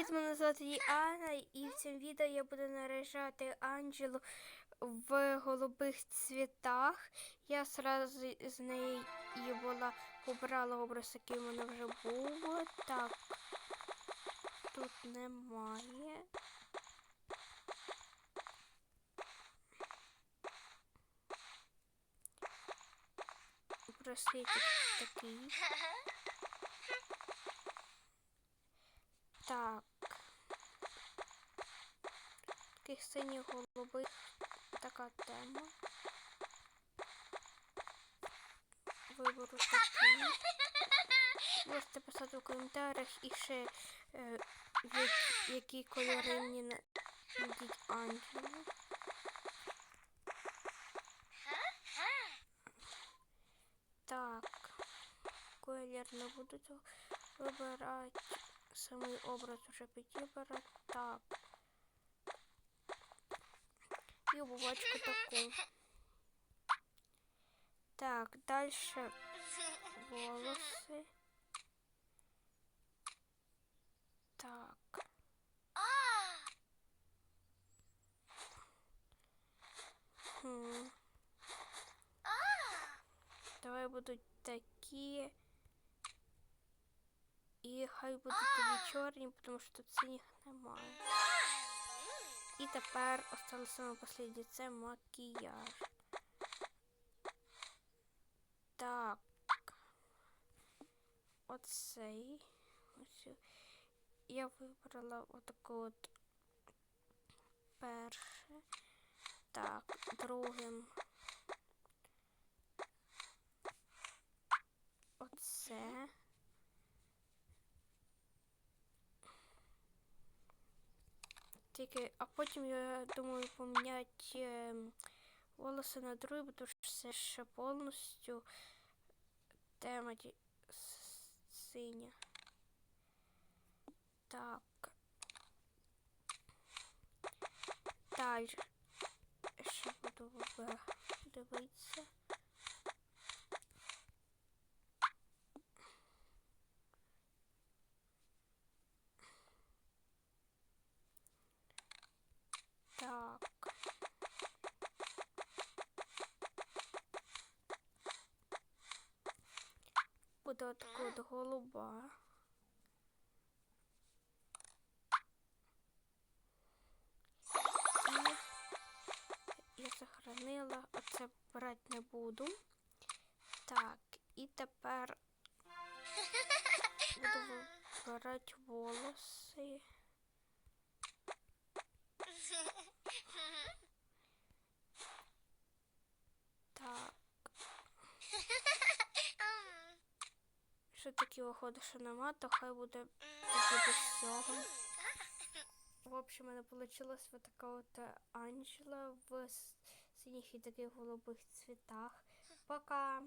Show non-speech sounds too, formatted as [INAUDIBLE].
Привіт, мене звати її Анна, і в цьому відео я буду наряжати Анджелу в голубих цвітах. Я сразу з неї була обрала образ, який в мене вже був. Так, тут немає. Браслетик такий. [LAUGHS] Так. Таких синіх голубих така тема. Вибору такий. Можете писати в коментарях і ще е, які, кольори мені на- надіть Анджелу. Так. Колір не буду вибирати. Самий образ уже підібрати. Так. І обувачку таку. Так, дальше волоси. Так. Хм. Давай будуть такі. І хай будуть тобі чорні, тому що тут синіх немає. І тепер осталось саме останнє це макіяж. Так. Оцей. Я вибрала отаку от перше. Так, другим. Оце. Тільки, а потім я думаю поміняти е, волоси на другий, що це ще повністю тема синя. Так. Далі. Ще буду вибе- дивитися. Так. Буде отака от голуба. І я сохранила, оце брати не буду. Так, і тепер буду вибирати волоси. [LAUGHS] Так. Що такі виходить, що нема, то хай буде тоді без цього. В общем, мене вийшла вот така от Анджела в с- синіх і таких голубих цвітах. Пока!